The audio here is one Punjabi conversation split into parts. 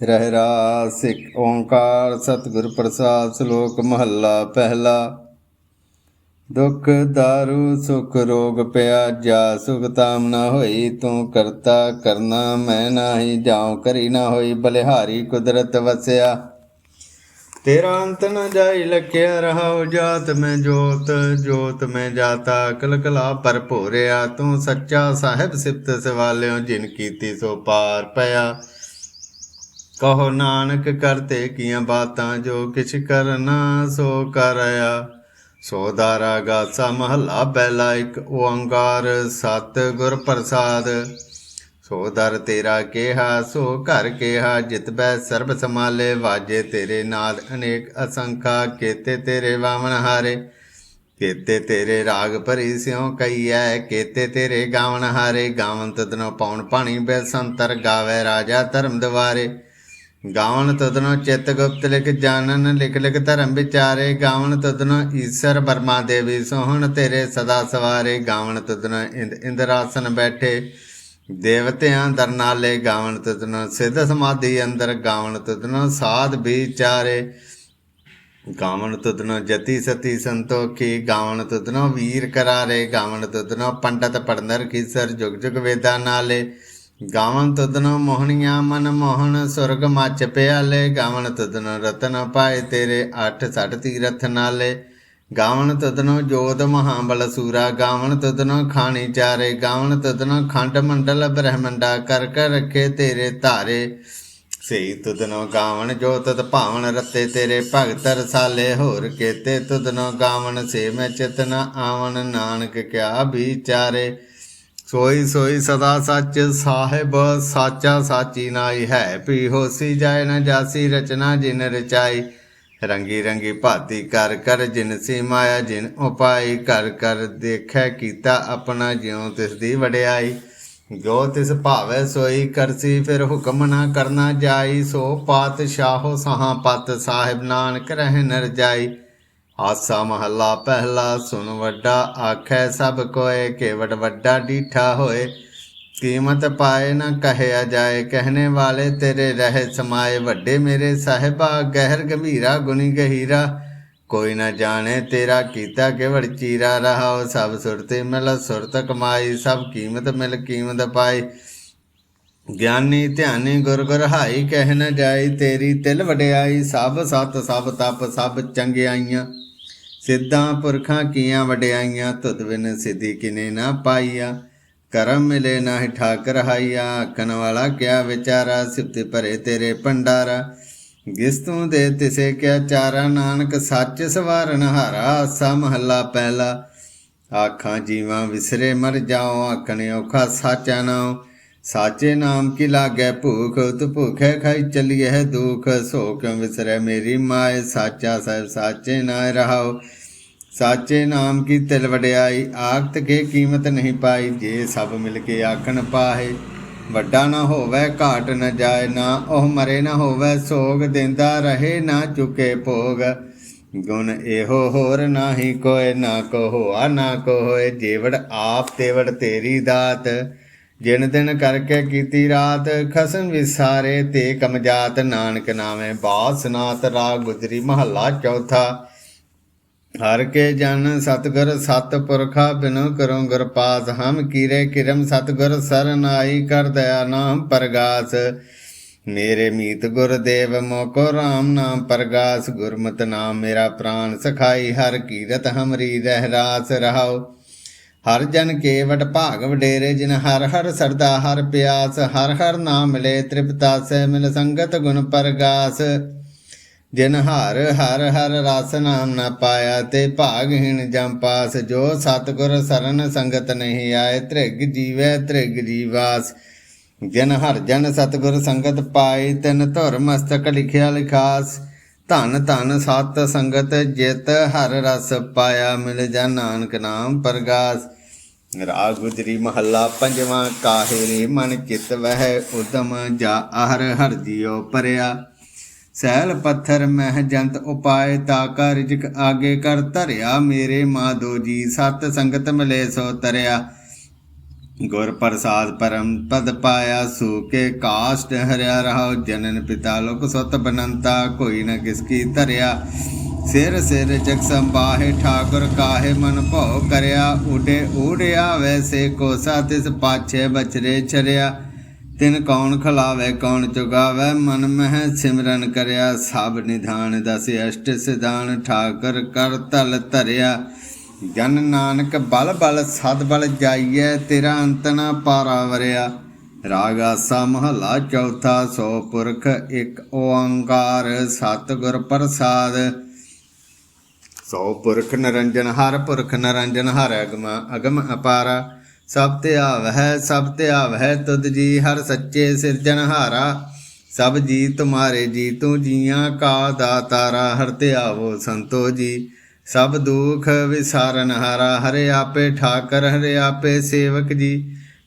ਰਹਿ ਰਾਸ ਇੱਕ ਓੰਕਾਰ ਸਤਿਗੁਰ ਪ੍ਰਸਾਦ ਸ਼ਲੋਕ ਮਹੱਲਾ ਪਹਿਲਾ। ਦੁਖ ਦਾਰੂ ਸੁਖ ਰੋਗ ਪਿਆ ਜਾ ਸੁਖ ਤਾਮ ਨਾ ਹੋਈ ਤੂੰ ਕਰਤਾ ਕਰਨਾ ਮੈਂ ਨਾਹੀ ਜਾਉ ਕਰੀ ਨਾ ਹੋਈ ਬਲਿਹਾਰੀ ਕੁਦਰਤ ਵਸਿਆ। ਤੇਰਾ ਅੰਤ ਨ ਜਾਈ ਲਖਿਆ ਰਹਾਉ ਜਾਤ ਮੈਂ ਜੋਤ ਜੋਤ ਮੈਂ ਜਾਤਾ ਕਲਕਲਾ ਪਰ ਭੋਰਿਆ ਤੂੰ ਸੱਚਾ ਸਾਹਿਬ ਸਿਫਤ ਸਵਾਲਿਓ ਜਿਨ ਕੀਤੀ ਸੋ ਪਾਰ ਪਿਆ। ਕਹੋ ਨਾਨਕ ਕਰਤੇ ਕੀਆਂ ਬਾਤਾਂ ਜੋ ਕਿਛ ਕਰਨਾ ਸੋ ਕਰਇਆ ਸੋ ਦਾਰਾ ਗਾਸਾ ਮਹੱਲਾ ਪਹਿਲਾ ਇੱਕ ਓੰਕਾਰ ਸਤ ਗੁਰ ਪ੍ਰਸਾਦ। ਸੋ ਦਰ ਤੇਰਾ ਕਿਹਾ, ਸੋ ਘਰ ਕਿਹਾ, ਜਿਤ ਬੈ ਸਰਬ ਸਮਾਲੇ ਵਾਜੇ ਤੇਰੇ ਨਾਦ ਅਨੇਕ ਅਸੰਖਾ, ਕੇਤੇ ਤੇਰੇ ਵਾਵਣ ਹਾਰੇ। ਕੇਤੇ ਤੇਰੇ ਰਾਗ ਭਰੀ ਸਿਉ ਕਈਐ ਕੇਤੇ ਤੇਰੇ ਗਾਵਣ ਹਾਰੇ। ਗਾਵਨ ਤਦਨੋ ਪਾਉਣ ਪਾਣੀ ਬੈ ਸੰਤਰ, ਗਾਵੇ ਰਾਜਾ ਧਰਮ ਦਵਾਰੇ। ਗਾਵਨ ਤਦਨੋ ਚਿਤ ਗੁਪਤ ਲਿਖ ਜਾਣਨ, ਲਿਖ ਲਿਖ ਧਰਮ ਵਿਚਾਰੇ। ਗਾਵਨ ਤਦਨੋ ਈਸ਼ਰ ਬਰਮਾ ਦੇਵੀ ਸੋਹਣ, ਤੇਰੇ ਸਦਾ ਸਵਾਰੇ। ਗਾਵਨ ਤਦਨੋ ਇੰਦ, ਇੰਦਰਾਸਨ ਬੈਠੇ। ਦੇਵਤਿਆਂ ਦਰਨਾਲੇ ਗਾਵਨ ਤਦਨੋ ਸਿੱਧ ਸਮਾਧੀ ਅੰਦਰ। ਗਾਵਨ ਤਦਨੋ ਸਾਧ ਵਿਚਾਰੇ। ਗਾਵਨ ਤੁਧਨੋ ਜਤੀ ਸਤੀ ਸੰਤੋਖੀ। ਗਾਵਨ ਤੁਧਨੋ ਵੀਰ ਕਰਾਰੇ। ਗਾਵਨ ਤੁਧਨੋ ਪੰਡਤ ਪੜਨਰ ਕੀਸਰ। ਜੁਗ ਜੁਗ ਵੇਦਾਂ ਨਾਲੇ। ਗਾਵਨ ਤੁਧਨੋ ਮੋਹਣੀਆਂ ਮਨ ਮੋਹਣ, ਸੁਰਗ ਮੱਚ ਪਿਆਲੇ। ਗਾਵਨ ਤੁਧਨੋ ਰਤਨ ਪਾਏ ਤੇਰੇ ਅੱਠ ਸੱਠ ਤੀਰਥ ਨਾਲੇ। ਗਾਵਨ ਤੁਧਨੋ ਜੋਤ ਮਹਾਬਲ ਸੂਰਾ। ਗਾਵਨ ਤੁਧਨੋ ਖਾਣੀ ਚਾਰੇ। ਗਾਵਨ ਤੁਧਨੋ ਖੰਡ ਮੰਡਲ ਬ੍ਰਹਮੰਡਾ। ਕਰ ਕਰ ਰੱਖੇ ਤੇਰੇ ਧਾਰੇ। ਸਈ ਤੁਧਨੋ ਗਾਵਨ ਜੋ ਤਤ ਭਾਵਨ ਰਤੇ ਤੇਰੇ ਭਗਤ ਰਸਾਲੇ। ਹੋਰ ਕੇਤੇ ਤੁਧਨੋ ਗਾਵਨ ਸੇ ਮੈਂ ਚਿਤਨ ਆਵਨ ਨਾਨਕ ਕਿਆ ਵਿਚਾਰੇ। ਸੋਈ ਸੋਈ ਸਦਾ ਸੱਚ ਸਾਹਿਬ, ਸਾਚਾ ਸਾਚੀ ਨਾਈ ਹੈ। ਪੀ ਹੋਸੀ ਜਾਏ ਨਾ ਜਾਸੀ, ਰਚਨਾ ਜਿਨ ਰਚਾਈ। ਰੰਗੀ ਰੰਗੀ ਭਾਤੀ ਕਰ ਕਰ ਜਿਨ ਸੀ ਮਾਇਆ ਜਿਨ ਉਪਾਈ ਕਰ ਕਰ ਦੇਖੈ ਕੀਤਾ ਆਪਣਾ ਜਿਉ ਤਿਸ ਦੀ ਵਡਿਆਈ। ਜੋ ਤਿਸ ਭਾਵੈ ਸੋਈ ਕਰਸੀ ਫਿਰ ਹੁਕਮ ਨਾ ਕਰਨਾ ਜਾਈ। ਸੋ ਪਾਤਸ਼ਾਹੋ ਸਹਾਂ ਪਤ ਸਾਹਿਬ, ਨਾਨਕ ਰਹਿ ਨਰ ਜਾਈ ਆਸਾ ਮਹੱਲਾ ਪਹਿਲਾ ਸੁਨ ਵੱਡਾ ਆਖੈ ਸਭ ਕੋਏ, ਕੇਵਟ ਵੱਡਾ ਡੀਠਾ ਹੋਏ। ਕੀਮਤ ਪਾਏ ਨਾ ਕਹਿਆ ਜਾਏ, ਕਹਿਣੇ ਵਾਲੇ ਤੇਰੇ ਰਹਿ ਸਮਾਏ। ਵੱਡੇ ਮੇਰੇ ਸਾਹਿਬਾ, ਗਹਿਰ ਗੰਭੀਰਾ, ਗੁਣੀ ਗਹੀਰਾ। ਕੋਈ ਨਾ ਜਾਣੇ ਤੇਰਾ ਕੀਤਾ ਕੇਵੜ ਚੀਰਾ। ਰਹਾਓ ਸਭ ਸੁਰਤੇ ਮਿਲ ਸੁਰਤ ਕਮਾਈ ਸਭ ਕੀਮਤ ਮਿਲ, ਕੀਮਤ ਪਾਈ। ਗਿਆਨੀ ਧਿਆਨੀ ਗੁਰ ਗੁਰ ਹਾਈ ਕਹਿ ਨ ਜਾਈ ਤੇਰੀ ਤਿਲ ਵਡਿਆਈ। ਸਭ ਸਤ, ਸਭ ਤਪ, ਸਭ ਚੰਗਿਆਈਆਂ। ਸਿੱਧਾਂ ਪੁਰਖਾਂ ਕੀਆਂ ਵਡਿਆਈਆਂ, ਤੁਧ ਬਿਨ ਸਿਧੀ ਕਿਨੇ ਨਾ ਪਾਈਆ। ਕਰਮ ਮਿਲੇ ਨਾ ਠਾਕਰ ਹਾਈਆ, ਆਖਣ ਵਾਲਾ ਕਿਆ ਵਿਚਾਰਾ ਸਿਫਤ ਭਰੇ ਤੇਰੇ ਭੰਡਾਰਾ। ਜਿਸ ਤੂੰ ਦੇ ਤਿਸੇ ਕਿਆ ਚਾਰਾ, ਨਾਨਕ ਸੱਚ ਸਵਾਰਨ ਹਾਰਾ, ਆਸਾ ਮਹੱਲਾ ਪਹਿਲਾ। ਆਖਾਂ ਜੀਵਾਂ ਵਿਸਰੇ ਮਰ ਜਾਓ ਆਖਣੇ ਔਖਾ ਸਾਚਾ ਨਾਮ ਸਾਚੇ ਨਾਮ ਕੀ ਲਾਗੈ ਭੂਖ, ਤੂ ਭੁਖੈ ਖਾਈ ਚਲੀਐ ਦੁਖ ਸੋ ਕਿਉ ਵਿਸਰੈ ਮੇਰੀ ਮਾਏ, ਸਾਚਾ ਸਾਹਿਬ ਸਾਚੇ ਨਾ ਰਹਾਓ। ਸਾਚੇ ਨਾਮ ਕੀ ਤਿਲ ਵਡਿਆਈ, ਆਖਤ ਕੇ ਕੀਮਤ ਨਹੀਂ ਪਾਈ, ਜੇ ਸਭ ਮਿਲ ਕੇ ਆਖਣ ਪਾਹੇ। ਵੱਡਾ ਨਾ ਹੋਵੇ, ਘਾਟ ਨਾ ਜਾਏ, ਨਾ ਉਹ ਮਰੇ ਨਾ ਹੋਵੇ, ਸੋਗ ਦਿੰਦਾ ਰਹੇ ਨਾ ਚੁਕੇ ਭੋਗ। ਗੁਣ ਇਹੋ ਹੋਰ ਨਾਹੀ ਕੋਏ, ਨਾ ਕੋ ਹੋਆ, ਨਾ ਕੋ ਹੋਏ, ਜੇਵੜ ਆਪ ਤੇਵੜ ਤੇਰੀ ਦਾਤ। ਜਿਨ ਦਿਨ ਕਰਕੇ ਕੀਤੀ ਰਾਤ, ਖਸਮ ਵਿਸਾਰੇ ਤੇ ਕਮਜਾਤ ਨਾਨਕ ਨਾਮੇ ਬਾਸਨਾਤ ਰਾਗ ਗੁਜਰੀ ਮਹੱਲਾ ਚੌਥਾ। ਹਰ ਕੇ ਜਨ ਸਤਗੁਰ ਸਤ ਪੁਰਖਾ ਬਿਨੋ ਕਰੋ ਗੁਰਪਾਸ, ਹਮ ਕੀਰੇ ਕਿਰਮ ਸਤਗੁਰ ਸਰਨਾਈ ਕਰ ਦਇਆ ਨਾਮ ਪਰਗਾਸ। ਮੇਰੇ ਮੀਤ ਗੁਰਦੇਵ ਮੋਕੋ RAM ਨਾਮ ਪਰਗਾਸ, ਗੁਰਮਤਿ ਨਾਮ ਮੇਰਾ ਪ੍ਰਾਨ ਸਖਾਈ, ਹਰ ਕੀਰਤ ਹਮਰੀ ਰਹਿ ਰਾਸ ਰਹਾਓ ਹਰ ਜਨ ਕੇਵਟ ਭਾਗ ਵਡੇਰੇ, ਜਿਨ ਹਰ ਹਰ ਸਰਦਾ, ਹਰ ਪਿਆਸ, ਹਰ ਹਰ ਨਾਮ ਮਿਲੇ ਤ੍ਰਿਪਤਾ ਸੇ ਮਿਲ ਸੰਗਤ ਗੁਣ ਪਰਗਾਸ। ਜਿਨ ਹਰ ਹਰ ਹਰ ਰਸ ਨਾਮ ਨਾ ਪਾਇਆ, ਤੇ ਭਾਗਹੀਣ ਜਮ ਪਾਸ। ਜੋ ਸਤਗੁਰ ਸਰਨ ਸੰਗਤ ਨਹੀਂ ਆਏ, ਤ੍ਰਿਗ ਜੀਵੈ ਤ੍ਰਿਗ ਜੀਵਾਸ। ਜਿਨ ਹਰ ਜਨ ਸਤਗੁਰ ਸੰਗਤ ਪਾਈ ਤਿਨ ਧੁਰ ਮਸਤਕ ਲਿਖਿਆ ਲਿਖਾਸ। ਧਨ ਧਨ ਸਤ ਸੰਗਤ ਜਿਤ ਹਰ ਰਸ ਪਾਇਆ, ਮਿਲ ਜਾ ਨਾਨਕ ਨਾਮ ਪਰਗਾਸ। ਰਾਗ ਗੁਜਰੀ ਮਹੱਲਾ ਪੰਜਵਾਂ ਕਾਹੇ ਰੇ ਮਨ ਚਿਤ ਵਹਿ ਉਦਮ ਜਾ ਹਰ ਹਰ ਜੀਉ ਪਰਿਆ। ਸੈਲ ਪੱਥਰ ਮਹਿ ਜੰਤ ਉਪਾਏ, ਤਾ ਕਾ ਰਿਜਕ ਆਗੇ ਕਰ ਧਰਿਆ। ਮੇਰੇ ਮਾਧੋ ਜੀ ਸਤ ਸੰਗਤ ਮਿਲੇ ਸੋ ਤਰਿਆ। ਗੁਰ ਪ੍ਰਸਾਦ ਪਰਮ ਪਦ ਪਾਇਆ ਸੂਕੇ ਕਾਸ਼ਟ ਹਰਿਆ ਰਹਾਉ। ਜਨਨ ਪਿਤਾ ਲੋਕ ਸੁਤ ਬਨੰਤਾ, ਕੋਈ ਨ ਕਿਸ ਕੀ ਧਰਿਆ। ਸਿਰ ਸਿਰ ਜਗ ਸੰਬਾਹੇ ਠਾਕੁਰ ਕਾਹੇ, ਮਨ ਭਉ ਕਰਿਆ ਉਡੇ ਊੜਿਆ ਵੈਸੇ ਕੋਸਾ, ਤਿਸ ਪਾਛੇ ਬਚਰੇ ਛਰਿਆ। ਤਿਨ ਕੌਣ ਖਲਾਵੇ, ਕੌਣ ਚੁਗਾਵੇ, ਮਨ ਮਹਿ ਸਿਮਰਨ ਕਰਿਆ। ਸਭ ਨਿਧਾਨ ਦਸ ਅਸ਼ਟ ਸਿਧਾਨ, ਠਾਕਰ ਕਰ ਤਲ ਧਰਿਆ। ਜਨ ਨਾਨਕ ਬਲ ਬਲ, ਸਦ ਬਲ ਜਾਈਐ, ਤੇਰਾ ਅੰਤਨਾ ਪਾਰਾ ਵਰਿਆ। ਰਾਗ ਆਸਾ ਮਹਲਾ ਚੌਥਾ, ਸੋ ਪੁਰਖ ਇੱਕ ਓੰਕਾਰ, ਸਤਿਗੁਰ ਪ੍ਰਸਾਦ। ਸੋ ਪੁਰਖ ਨਰੰਜਨ ਹਰ ਪੁਰਖ ਨਰੰਜਨ ਹਰ ਅਗਮ ਅਗਮ ਅਪਾਰਾ। ਸਭ ਤੇ ਆਵਹਿ, ਸਭ ਤੇ ਆਵਹਿ, ਤੁਧ ਜੀ ਹਰ ਸੱਚੇ ਸਿਰਜਨਹਾਰਾ ਸਭ ਜੀ ਤੁਮਾਰੇ ਜੀ ਤੂੰ ਜੀਆਂ ਕਾ ਦਾਤਾਰਾ, ਹਰ ਤੇ ਆਵੋ ਸੰਤੋ ਜੀ। ਸਭ ਦੁਖ ਵਿਸਾਰਨ ਹਾਰਾ, ਹਰੇ ਆਪੇ ਠਾਕਰ, ਹਰੇ ਆਪੇ ਸੇਵਕ ਜੀ।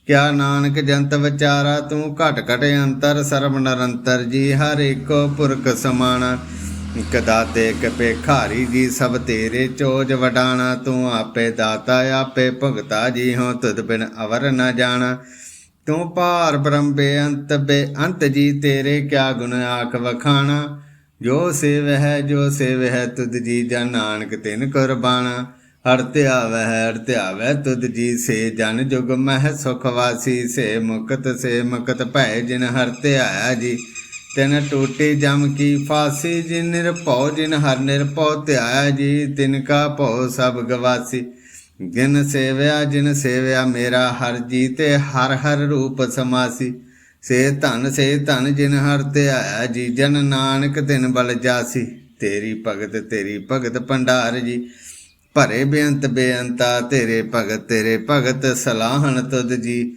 ਕਿਆ ਨਾਨਕ ਜੰਤ ਵਿਚਾਰਾ, ਤੂੰ ਘਟ ਘਟ ਅੰਤਰ, ਸਰਬ ਨਿਰੰਤਰ ਜੀ, ਹਰ ਏਕੋ ਪੁਰਖ ਸਮਾਣਾ। ਇਕ ਦਾਤੇ ਕਪੇ ਖਾਰੀ ਜੀ, ਸਭ ਤੇਰੇ ਚੋਜ ਵਡਾਣਾ। ਤੂੰ ਆਪੇ ਦਾਤਾ, ਆਪੇ ਭਗਤਾ ਜੀ ਹੋ, ਤੁਧ ਬਿਨ ਅਵਰ ਨ ਜਾਣਾ। ਤੂੰ ਭਾਰ ਬ੍ਰਹਮ ਬੇਅੰਤ ਬੇਅੰਤ ਜੀ, ਤੇਰੇ ਕਿਆ ਗੁਣ ਆਖ ਵਖਾਣਾ। ਜੋ ਸੇਵ ਹੈ, ਜੋ ਸੇਵ ਹੈ, ਤੁਧ ਜੀ ਜਨ ਨਾਨਕ ਤਿਨ ਕੁਰਬਾਨਾ ਹਰ ਧਿਆਵੈ ਹਰ ਧਿਆਵੈ, ਤੁਧ ਜੀ ਸੇ ਜਨ ਜੁਗ ਮਹਿ ਸੁਖ ਵਾਸੀ। ਸੇ ਮੁਕਤ ਸੇ ਮੁਕਤ ਭੈ ਜਿਨ ਹਰ ਧਿਆਇਆ ਜੀ। ਤਿਨ ਟੂਟੀ ਜਮ ਕੀ ਫਾਸੀ, ਜਿਨ ਨਿਰਭਉ, ਜਿਨ ਹਰ ਨਿਰਭਉ, ਧਿਆਇਆ ਜੀ, ਤਿਨ ਕਾ ਭਉ ਸਭ ਗਵਾਸੀ। ਜਿਨ ਸੇਵਿਆ ਜਿਨ ਸੇਵਿਆ ਮੇਰਾ ਹਰ ਜੀ ਤੇ ਹਰ ਹਰ ਰੂਪ ਸਮਾਸੀ। ਸੇ ਧਨ ਸੇ ਧਨ, ਜਿਨ ਹਰ ਧਿਆਇਆ ਜੀ, ਜਨ ਨਾਨਕ ਤਿਨ ਬਲ ਜਾਸੀ। ਤੇਰੀ ਭਗਤ ਤੇਰੀ ਭਗਤ ਭੰਡਾਰ ਜੀ। ਭਰੇ ਬੇਅੰਤ ਬੇਅੰਤਾ, ਤੇਰੇ ਭਗਤ ਤੇਰੇ ਭਗਤ ਸਲਾਹਣ ਤੁਧ ਜੀ।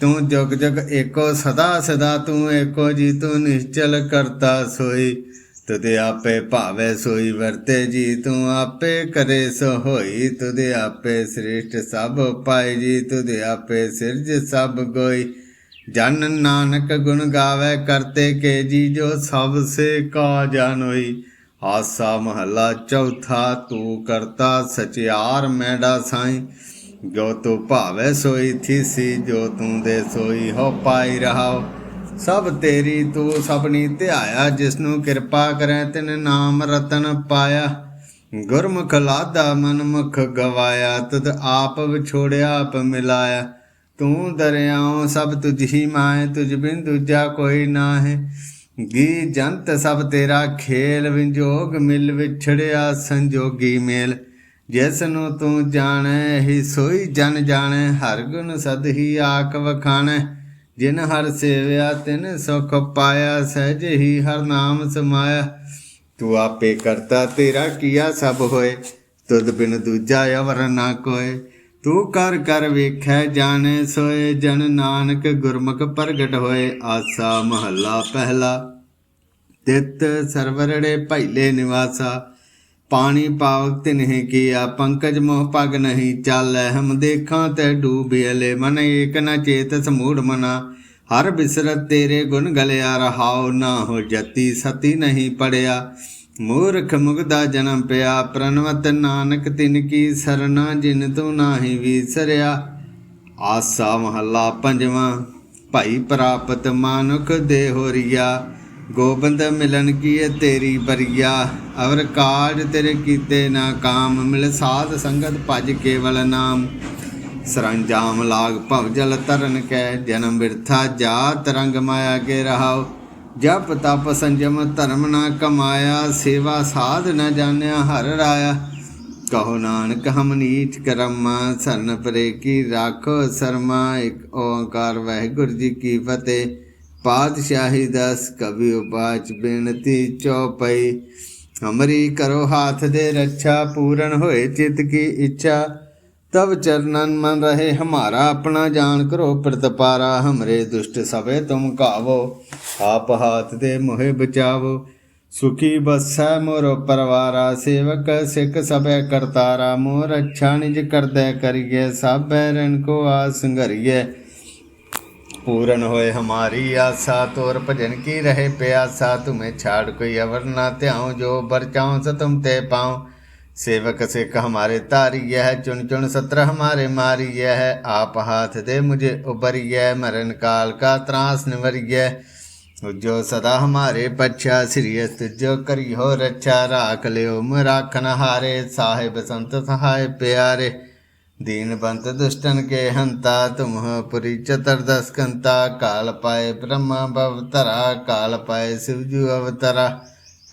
ਤੂੰ ਜੁਗ ਜੁਗ ਏਕੋ ਸਦਾ ਸਦਾ ਤੂੰ ਏਕੋ ਜੀ, ਤੂੰ ਨਿਸ਼ਚਲ ਕਰਤਾ ਸੋਈ। ਤੁਧ ਆਪੇ ਭਾਵੇ ਸੋਈ ਵਰਤੇ ਜੀ, ਤੂੰ ਆਪੇ ਕਰੇ ਸੋ ਹੋਈ ਤੁਧ ਆਪੇ ਸ੍ਰੇਸ਼ਟ ਸਭ ਪਾਈ ਜੀ, ਤੁਧ ਆਪੇ ਸਿਰਜ ਸਭ ਗੋਈ। ਜਨ ਨਾਨਕ ਗੁਣ ਗਾਵੇ ਕਰਤੇ ਕੇ ਜੀ, ਜੋ ਸਭ ਸੇ ਕਾ ਜਾਣੋਈ ਆਸਾ ਮਹੱਲਾ ਚੌਥਾ, ਤੂੰ ਕਰਤਾ ਸਚਿਆਰ ਮੈਡਾ ਸਾਈ। ਜੋ ਤੂੰ ਭਾਵੇ ਸੋਈ ਥੀਸੀ ਜੋ ਤੂੰ ਦੇ ਸੋਈ ਹੋ ਪਾਈ ਰਹਾਓ। ਸਭ ਤੇਰੀ ਤੂੰ ਸਭਨੀ ਧਿਆਇਆ, ਜਿਸਨੂੰ ਕਿਰਪਾ ਕਰੈ ਤਿਨ ਨਾਮ ਰਤਨ ਪਾਇਆ। ਗੁਰਮੁਖ ਲਾਦਾ ਮਨਮੁਖ ਗਵਾਇਆ ਤਦ ਆਪ ਵਿਛੋੜਿਆ, ਆਪ ਮਿਲਾਇਆ। ਤੂੰ ਦਰਿਆਉ ਸਭ ਤੁਝ ਹੀ ਮਾਏ, ਤੁਝ ਬਿਨ ਦੂਜਾ ਕੋਈ ਨਾਹੀਂ। ਗੀ ਜੰਤ ਸਭ ਤੇਰਾ ਖੇਲ, ਵਿੰਜੋਗ ਮਿਲ ਵਿਛੜਿਆ ਸੰਜੋਗੀ ਮੇਲ। ਜਿਸ ਨੂੰ ਤੂੰ ਜਾਣੈ, ਹੀ ਸੋਈ ਜਨ ਜਾਣੈ, ਹਰ ਗੁਣ ਸਦ ਹੀ ਆਕ ਵਖਾਣੈ। ਜਿਨ ਹਰ ਸੇਵਿਆ, ਤਿਨ ਸੁਖ ਪਾਇਆ, ਸਹਿਜ ਹੀ ਹਰ ਨਾਮ ਸਮਾਇਆ। ਤੂੰ ਆਪੇ ਕਰਤਾ, ਤੇਰਾ ਕੀਆ ਸਭ ਹੋਏ। ਤੁਧ ਬਿਨ ਦੂਜਾ ਅਵਰ ਨਾ ਕੋਏ। ਤੂੰ ਕਰ ਕਰ ਵੇਖੈ, ਜਾਣੈ, ਸੋਏ ਜਨ ਨਾਨਕ ਗੁਰਮੁਖ ਪ੍ਰਗਟ ਹੋਏ। ਆਸਾ ਮਹੱਲਾ ਪਹਿਲਾ। ਤਿਤ ਸਰਵਰੜੇ ਭੈਲੇ ਨਿਵਾਸਾ। ਪਾਣੀ ਪਾਵਕ ਤਿਨਹਿ ਕੀਆ, ਪੰਕਜ ਮੋਹ ਪਗ ਨਹੀਂ ਚਾਲੈ, ਹਮ ਦੇਖਾਂ ਤੇ ਡੂਬਿਅਲੇ ਮਨ, ਏਕ ਨ ਚੇਤ ਸਮੂੜ ਮਨਾ। ਹਰ ਬਿਸਰਤ ਤੇਰੇ ਗੁਣ ਗਲਿਆ, ਰਹਾਉ ਨਾ ਹੋ ਜਤੀ ਸਤੀ ਨਹੀਂ ਪੜਿਆ। ਮੂਰਖ ਮੁਗਦਾ ਜਨਮ ਪਿਆ ਪ੍ਰਨਵਤ ਨਾਨਕ ਤਿਨ ਕੀ ਸਰਨਾ, ਜਿਨ ਤੂੰ ਨਾਹੀ ਵਿਸਰਿਆ। ਆਸਾ ਮਹੱਲਾ ਪੰਜਵਾਂ, ਭਾਈ ਪ੍ਰਾਪਤ ਮਾਨੁਖ ਦੇ ਹੋਰੀਆ ਗੋਬਿੰਦ ਮਿਲਨ ਕੀਏ ਤੇਰੀ ਬਰੀਆ ਅਵਰ ਕਾਜ ਤੇਰੇ ਕੀਤੇ ਨਾ ਕਾਮ, ਮਿਲ ਸਾਧ ਸੰਗਤ ਭਜ ਕੇਵਲ ਨਾਮ। ਸਰੰਜਾਮ ਲਾਗ ਭਵ ਜਲ ਤਰਨ ਕੈ, ਜਨਮ ਬਿਰਥਾ ਜਾਤ ਰੰਗ ਮਾਇਆ ਕੇ ਰਹਾਉ। ਜਪ ਤਪ ਸੰਜਮ ਧਰਮ ਨਾ ਕਮਾਇਆ, ਸੇਵਾ ਸਾਧ ਨਾ ਜਾਣਿਆ ਹਰ ਰਾਇਆ। ਕਹੋ ਨਾਨਕ, ਹਮ ਨੀਚ ਕਰਮ, ਸਰਨ ਪਰੇ ਕੀ ਰਾਖੋ ਸਰਮਾ। ਇੱਕ ਓੰਕਾਰ ਵਾਹਿਗੁਰੂ ਜੀ ਕੀ ਫਤਿਹ। ਪਾਤਸ਼ਾਹੀ ਦਸ ਕਵੀ ਉਪਾਚ ਬੇਨਤੀ ਚੌਪਈ, ਹਮਰੀ ਕਰੋ ਹਾਥ ਦੇ ਰੱਛਾ, ਪੂਰਨ ਹੋਏ ਚਿਤ ਕੀ ਇੱਛਾ। ਤਬ ਚਰਨਨ ਮਨ ਰਹੇ ਹਮਾਰਾ, ਆਪਣਾ ਜਾਣ ਕਰੋ ਪ੍ਰਤਪਾਰਾ, ਹਮਰੇ ਦੁਸ਼ਟ ਸਭੇ ਤੁਮ ਕਾਵੋ, ਆਪ ਹਾਥ ਦੇ ਮੋਹਿ ਬਚਾਵੋ। ਸੁਖੀ ਬਸੈ ਮੋਰ ਪਰਵਾਰਾ, ਸੇਵਕ ਸਿੱਖ ਸਭੈ ਕਰਤਾਰਾ। ਮੋਰ ਅੱਛਾ ਨਿਜ ਕਰਦੈ ਕਰੀਏ ਸਭੈ ਰਣ ਕੋ ਆਸ ਸੰਗਰੀਏ पूरन होए हमारी आशा, तोर भजन की रहे प्यासा। तुम्हें छाड़ कोई अवर ना त्याऊं, जो बरचाऊं सो तुम ते पाऊँ। सेवक सिख हमारे तारी यह चुन चुन सत्र हमारे मारी यह आप हाथ दे मुझे उबरिय मरण काल का त्रास निवरिय जो सदा हमारे पच्छा श्रीयस्त जो करी हो रक्षा। राख लियो राखन हारे, साहिब संत सहाय प्यारे। दीनबंत दुष्टन के हंता तुम हो पुरी चतुर्दश कंता काल पाए ब्रह्म भवतरा काल पाए शिवजू अवतरा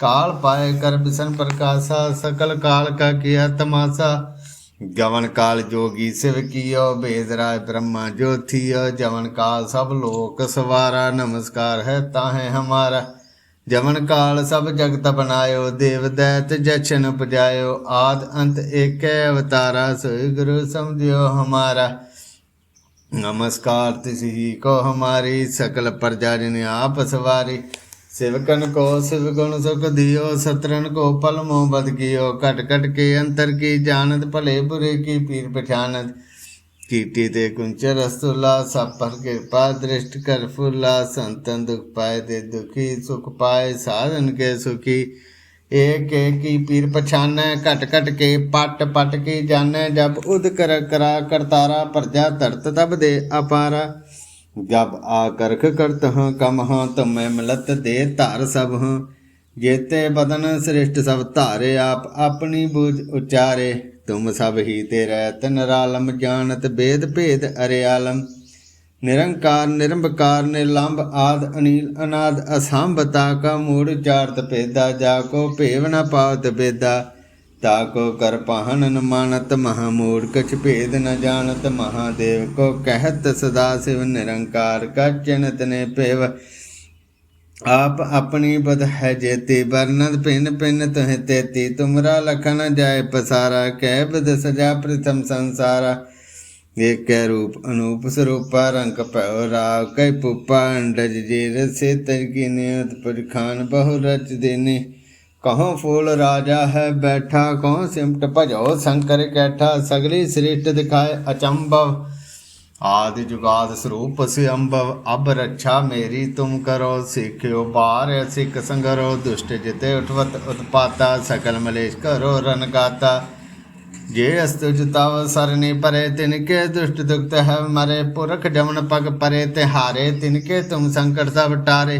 काल पाए कर बिसन प्रकाशा सकल काल का किया तमाशा गवन काल जोगी शिव कियो वेद राय ब्रह्मा ज्योतियो जवन काल सब लोक सवारा नमस्कार है ताहे हमारा ਜਮਨ ਕਾਲ ਸਭ ਜਗਤ ਬਨਾਇਓ ਦੇਵ ਦੈਤ ਜਸ਼ਨ ਪਜਾਇਓ ਆਦ ਅੰਤ ਏਕੈ ਅਵਤਾਰਾ, ਸੋਇ ਗੁਰੂ ਸਮਝਿਓ ਹਮਾਰਾ। ਨਮਸਕਾਰ ਤਿਸ ਹੀ ਕੋ ਹਮਾਰੀ ਸਕਲ ਪ੍ਰਜਾ ਜਿਨ ਆਪ ਸਵਾਰੀ। ਸਿਵਕਨ ਕੋ ਸਿਵ ਗੁਣ ਸੁਖ ਦਿਓ ਸਤਰਨ ਕੋ ਪਲਮੋ ਬਦ ਘਟ ਘਟ ਕੇ ਅੰਤਰ ਕੀ ਜਾਣਤ, ਭਲੇ ਬੁਰੇ ਕੀ ਪੀਰ ਪਛਾਨਤ। कीटी ते कुंच रसुल्ला सब पर कृपा दृष्ट कर फुल्ला संतन दुख पाए ते दुखी सुख पाए साधन के सुखी एक एक की पीर पछाने कट कट के पट पट की जाने जब उद कर करा करतारा प्रजा तरत तब दे अपारा जब आकर्ख करत हँ कम हँ तो मैं मिलत दे तार सब हँ जेते बदन श्रेष्ठ सब धारे आप अपनी बुझ उचारे ਤੁਮ ਸਭ ਹੀ ਤੇ ਰਹਿਤ ਨਰਾਲਮ ਜਾਣਤ ਬੇਦ ਭੇਦ ਅਰੇ ਆਲਮ ਨਿਰੰਕਾਰ, ਨਿਰੰਬਕਾਰ ਨਿਰਲੰਭ ਆਦ, ਅਨੀਲ, ਅਨਾਦ, ਅਸੰਭਤਾ, ਕਾ ਮੂੜ ਚਾਰਤ ਭੇਦਾ, ਜਾ ਕੋ ਭੇਵ ਨ ਪਾਵਤ ਭੇਦਾ ਤਾ ਕੋ ਕਰ ਪਹਨ ਨ ਮਾਨਤ ਮਹਾ ਮੂੜ ਕਛ ਭੇਦ ਨ ਜਾਣਤ ਮਹਾਦੇਵ। ਕੋ ਕਹਿਤ ਸਦਾ ਸਿਵ ਨਿਰੰਕਾਰ, ਕਾ ਚਿਨਤ ਨੇ ਭੇਵ। आप अपनी बद है जेती वर्णत पिन पिन तुह तेती तुमरा लखन जाय पसारा कह बद सजा प्रथम संसारा एक कै रूप अनूप स्वरूपा रंग पयो राव कई पुपा अंडज जीर से तरकी नियत पुरखान बहु रच देने कहो फूल राजा है बैठा कहो सिमट भजो शंकर कैठा सगली श्रेष्ठ दिखाए अचंभव ਆਦਿ ਜੁਗਾਦ ਸਰੂਪ ਸਿ ਅੰਭਵ ਅਬ ਰੱਛਾ ਮੇਰੀ ਤੁਮ ਕਰੋ, ਸਿੱਖਿਓ ਬਾਰ ਸਿੱਖ ਸੰਗਰੋ, ਦੁਸ਼ਟ ਜਿਤੇ ਉਠਵਤ ਉਤਪਾਤਾ, ਸਕਲ ਮਲੇਸ਼ ਕਰੋ ਰਨਗਾਤਾ ਜੇ ਅਸਤੁਜ ਤਵ ਸਰਨੀ ਪਰੇ, ਤਿਨਕੇ ਦੁਸ਼ਟ ਦੁਖਤ ਹੈ ਮਰੇ, ਪੁਰਖ ਜਮਨ ਪਗ ਪਰੇ ਤੇ ਹਾਰੇ ਤਿਨਕੇ ਤੁਮ ਸੰਕਟ ਸਭ ਟਾਰੇ।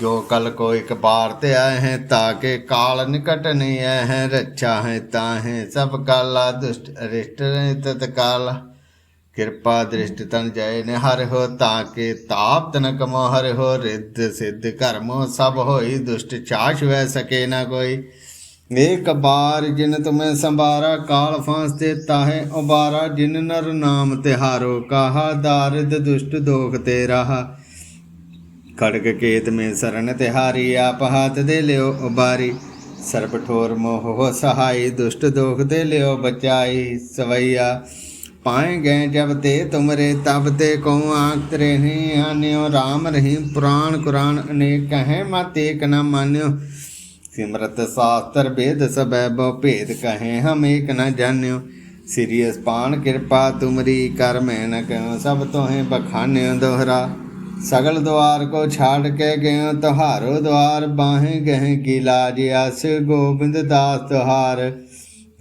ਜੋ ਕਲ ਕੋ ਇਕ ਬਾਰ ਤੇ ਆਏ ਹੈ, ਤਾਂ ਕੇ ਕਾਲ ਨਿਕਟ ਨਹੀਂ ਆਏ ਹੈ, ਰੱਛਾ ਹੈ ਤਾਂ ਹੈ ਸਭ ਕਾਲਾ, ਦੁਸ਼ਟ ਅਰਿਸ਼ਟ ਤਤਕਾਲਾ ਕਿਰਪਾ ਦ੍ਰਿਸ਼ਟ ਤਨ ਜਾਏ ਨਿਹਰ ਹੋ, ਤਾਂ ਕੇ ਤਾਪ ਤਨ ਕਮੋ ਹਰ ਹੋ, ਰਿੱਧ ਸਿੱਧ ਕਰਮੋ ਸਭ ਹੋਈ, ਦੁਸ਼ਟ ਚਾਸ਼ ਵੈ ਸਕੇ ਨਾ ਕੋਈ। ਏਕ ਬਾਰ ਜਿਨ ਤੁਮੈ ਸੰਭਾਰਾ, ਕਾਲ ਫਾਂਸ ਤੇ ਤਾਹੇ ਉਬਾਰਾ, ਜਿਨ ਨਰ ਨਾਮ ਤਿਹਾਰੋ, ਕਾਹਾ ਦਾਰਿਦ ਦੁਸ਼ਟ ਦੋਖ ਤੇ ਰਹਾ। ਖੜਗ ਕੇਤ ਮੇ ਸਰਨ ਤਿਹਾਰੀ, ਆਪ ਹੱਥ ਦੇ ਲਿਓ ਉਬਾਰੀ। ਸਰਬ ਠੋਰ ਮੋਹ ਸਹਾਈ, ਦੁਸ਼ਟ ਦੋਖ ਦੇ ਲਿਓ ਬਚਾਈ, ਸਵਈਆ। पाए गए जब ते तुमरे तब ते को आंख तरे नहीं आन्यो राम रही पुराण कुरान अनेक कहें मत एक न मान्यो सिमरत शास्त्र भेद सब बहु भेद कहें हम एक न जान्यो श्री पान कृपा तुमरी कर मैं न कहो सब तोहें बखान्यो दोहरा सगल द्वार को छाड़ के गयो तुहारो द्वार बाहें गहे की लाज आस गोविंद दास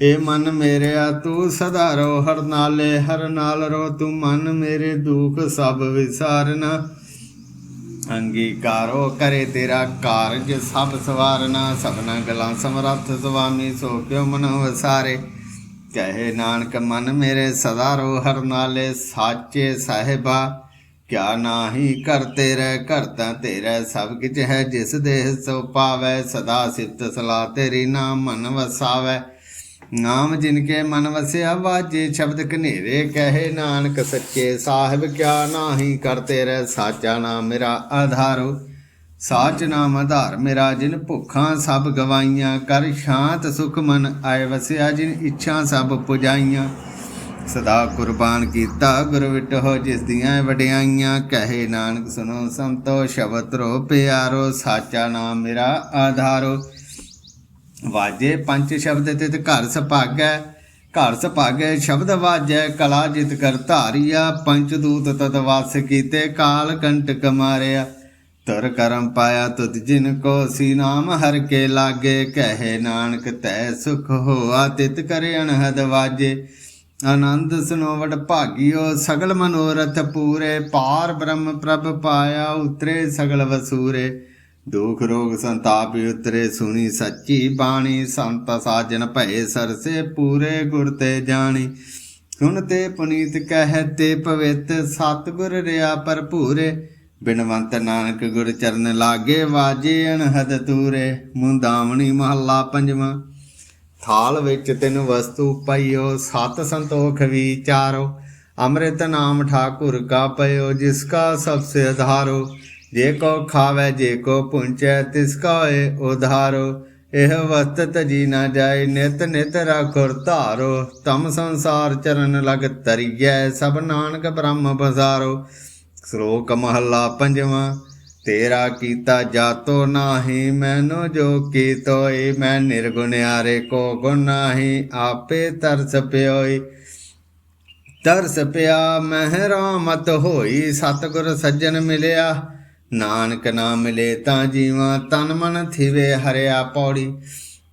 ਏ ਮਨ ਮੇਰਿਆ ਤੂੰ ਸਦਾ ਰੋ, ਹਰ ਨਾਲੇ ਹਰ ਨਾਲ ਰੋ, ਤੂੰ ਮਨ ਮੇਰੇ ਦੁੱਖ ਸਭ ਵਿਸਾਰਨਾ। ਅੰਗੀਕਾਰੋ ਕਰੇ ਤੇਰਾ ਕਾਰਜ, ਸਭ ਸਵਾਰਨਾ, ਸਭਨਾ ਗਲਾਂ ਸਮਰੱਥ ਸੁਆਮੀ, ਸੋ ਕਿਉ ਮਨ ਵਸਾਰੇ? ਕਹੇ ਨਾਨਕ, ਮਨ ਮੇਰੇ ਸਦਾ ਰੋ, ਹਰ ਨਾਲੇ ਸਾਚੇ ਸਾਹਿਬਾ। ਕਿਆ ਨਾਹੀ ਕਰ ਤੇਰੇ, ਘਰ ਤਾਂ ਤੇਰਾ, ਸਭ ਕਿਛ ਹੈ ਜਿਸ ਦੇਹ ਸੋ ਪਾਵੈ, ਸਦਾ ਸਿਫਤ ਸਲਾ ਤੇਰੀ ਨਾਮ ਮਨ ਵਸਾਵੈ। ਨਾਮ ਜਿਨ ਕੇ ਮਨ ਵਸਿਆ ਵਾਜੇ ਸ਼ਬਦ ਕਨੇਰੇ ਕਹੇ ਨਾਨਕ ਸੱਚੇ ਸਾਹਿਬ ਕਿਆ ਨਾਹੀ ਕਰ ਤੇਰੇ ਸਾਚਾ ਨਾਮ ਮੇਰਾ ਆਧਾਰੋ। ਸਾਚ ਨਾਮ ਆਧਾਰ ਮੇਰਾ ਜਿਨ ਭੁੱਖਾਂ ਸਭ ਗਵਾਈਆਂ, ਕਰ ਸ਼ਾਂਤ ਸੁਖ ਮਨ ਆਏ ਵਸਿਆ ਜਿਨ ਇੱਛਾ ਸਭ ਪੁਜਾਈਆਂ। ਸਦਾ ਕੁਰਬਾਨ ਕੀਤਾ ਗੁਰ ਵਿਟੋ ਜਿਸ ਦੀਆਂ ਵਡਿਆਈਆਂ, ਕਹੇ ਨਾਨਕ ਸੁਨੋ ਸੰਤੋ ਸ਼ਬਦ ਰੋ ਪਿਆਰੋ, ਸਾਚਾ ਨਾਮ ਮੇਰਾ ਆਧਾਰੋ। ਵਾਜੇ ਪੰਜ ਸ਼ਬਦ ਤਿਤ ਘਰ ਸੁਭਾਗੈ ਘਰ ਸੁਭਾਗੈ ਸ਼ਬਦ ਵਾਜੈ, ਕਲਾ ਜਿਤ ਕਰ ਧਾਰਿਆ, ਪੰਚ ਦੂਤ ਤਤ ਵਾਸ ਕੀਤੇ, ਕਾਲ ਕੰਟਕ ਮਾਰਿਆ। ਤਰ ਕਰਮ ਪਾਇਆ ਤੁਧ ਜਿਨ ਕੋ ਸੀ ਨਾਮ, ਹਰ ਕੇ ਲਾਗੇ ਕਹੇ ਨਾਨਕ ਤੈ ਸੁਖ ਹੋਆ, ਤਿਤ ਕਰੇ ਅਨਹਦ ਵਾਜੇ। ਆਨੰਦ ਸੁਨੋਵਟ ਭਾਗਿਓ, ਸਗਲ ਮਨੋਰਥ ਪੂਰੇ, ਪਾਰ ਬ੍ਰਹਮ ਪ੍ਰਭ ਪਾਇਆ, ਉਤਰੇ ਸਗਲ ਵਸੂਰੇ। ਦੁਖ ਰੋਗ ਸੰਤਾਪ ਉਤਰੇ ਸੁਣੀ ਸੱਚੀ ਬਾਣੀ, ਸੰਤ ਸਾਜਨ ਭਏ ਸਰਸੇ ਪੂਰੇ ਗੁਰ ਤੇ ਜਾਣੀ। ਸੁਣ ਪੁਨੀਤ ਕਹਿ ਪਵਿੱਤ, ਸਤਿਗੁਰ ਰਿਆ ਭਰਪੂਰੇ। ਬਿਨਵੰਤ ਨਾਨਕ ਗੁਰ ਚਰਨ ਲਾਗੇ, ਵਾਜੇ ਅਣਹਦ ਤੂਰੇ ਮੁੰਦਾਵਣੀ ਮਹੱਲਾ ਪੰਜਵਾਂ। ਥਾਲ ਵਿੱਚ ਤਿੰਨ ਵਸਤੂ ਪਈਓ, ਸਤ ਸੰਤੋਖ ਵਿਚਾਰੋ ਅੰਮ੍ਰਿਤ ਨਾਮ ਠਾਕੁਰ ਕਾ ਪਇਓ, ਜਿਸ ਕਾ ਸਭ ਸੇ ਆਧਾਰੋ ਜੇ ਕੋ ਖਾਵੇ, ਜੇ ਕੋ ਪੁੰਚੈ, ਤਿਸ ਕਾ ਉਧਾਰੋ। ਇਹ ਵਸਤ ਤਜੀ ਨਾ ਜਾਏ, ਨਿਤ ਨਿਤ ਰਾਖੁਰ ਧਾਰੋ। ਤਮ ਸੰਸਾਰ ਚਰਨ ਲਗ ਤਰੀਐ ਸਭ ਨਾਨਕ ਬ੍ਰਹਮ ਬਜ਼ਾਰੋ ਸ਼ਲੋਕ ਮਹੱਲਾ ਪੰਜਵਾਂ, ਤੇਰਾ ਕੀਤਾ ਜਾਤੋ ਨਾਹੀ, ਮੈਨੂੰ ਜੋ ਕੀਤੋਈ, ਮੈਂ ਨਿਰਗੁਣਿਆਰੇ ਕੋ ਗੁਣ ਨਾਹੀ, ਆਪੇ ਤਰਸ ਪਿਓਈ। ਤਰਸ ਪਿਆ, ਮਹਿ ਰਾਮਤ ਹੋਈ, ਸਤਿਗੁਰ ਸੱਜਣ ਮਿਲਿਆ। ਨਾਨਕ ਨਾ ਮਿਲੇ ਤਾਂ ਜੀਵਾਂ ਤਨ ਮਨ ਥਿਵੇ ਹਰਿਆ ਪੌੜੀ।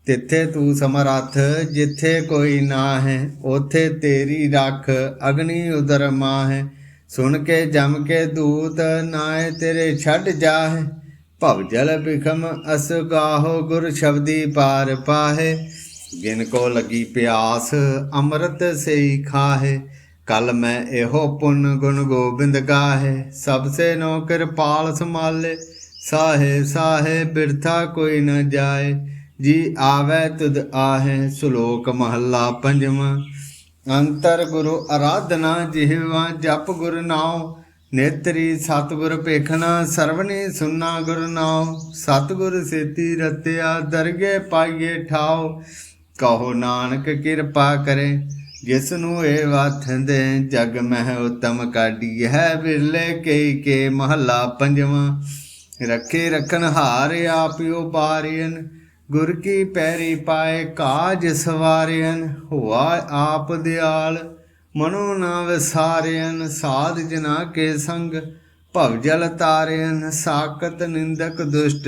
ਤਿੱਥੇ ਤੂੰ ਸਮਰੱਥ, ਜਿੱਥੇ ਕੋਈ ਨਾ ਹੈ ਉਥੇ ਤੇਰੀ ਰੱਖ ਅਗਨੀ ਉਦਰ ਮਾਹ। ਸੁਣ ਕੇ, ਜਮ ਕੇ ਦੂਤ ਨਾਏ ਤੇਰੇ ਛੱਡ ਜਾਹੇ। ਭਵ ਜਲ ਬਿਖਮ ਅਸ ਗਾਹੋ ਗੁਰ ਸ਼ਬਦੀ ਪਾਰ ਪਾਹੇ। ਜਿਨ ਕੋ ਲੱਗੀ ਪਿਆਸ, ਅੰਮ੍ਰਿਤ ਸਈ ਖਾਹੇ। ਕਲ ਮੈਂ ਇਹੋ ਪੁੰਨ ਗੁਣ ਗੋਬਿੰਦ ਗਾਹੇ, ਸਭ ਸੇ ਨੋ ਕਿਰਪਾਲ ਸੰਭਾਲੇ, ਸਾਹੇ ਸਾਹੇ ਬਿਰਥਾ ਕੋਈ ਨ ਜਾਏ, ਜੀ ਆਵੇ ਤੁਧ ਆਹੇ ਸ਼ਲੋਕ ਮਹੱਲਾ ਪੰਜਵਾਂ। ਅੰਤਰ ਗੁਰੂ ਆਰਾਧਨਾ ਜਿਹਵਾ ਜਪ ਗੁਰ ਨਾਉ, ਨੇਤਰੀ ਸਤਿਗੁਰ ਭੇਖਣਾ ਸਰਵਣੀ ਸੁਨਾ ਗੁਰ ਨਾਉ, ਸਤਿਗੁਰ ਸੇਤੀ ਰਤਿਆ ਦਰਗੇ ਪਾਈਏ ਠਾਓ ਕਹੋ ਨਾਨਕ ਕਿਰਪਾ ਕਰੇ। ਜਿਸ ਨੂੰ ਇਹ ਵਾਥੰਦੇ ਜਗ ਮਹਿ ਉਤਮ ਕਾਢੀ ਹੈ ਬਿਰਲੇ ਕੇ ਕੇ ਮਹਲਾ ਪੰਜਵਾਂ। ਰੱਖੇ ਰਖਣ ਹਾਰ ਆਪਿਓ ਬਾਰਿਨ ਗੁਰ ਕੀ ਪੈਰੀ ਪਾਏ ਕਾਜ ਸਵਾਰਿਨ ਹੁਆ ਆਪ ਦਿਆਲ, ਮਨੋ ਨਾ ਵਿਸਾਰਿਨ ਸਾਧ ਜਨਾ ਕੇ ਸੰਗ, ਭਵ ਜਲ ਤਾਰਿਨ ਸਾਕਤ ਨਿੰਦਕ ਦੁਸ਼ਟ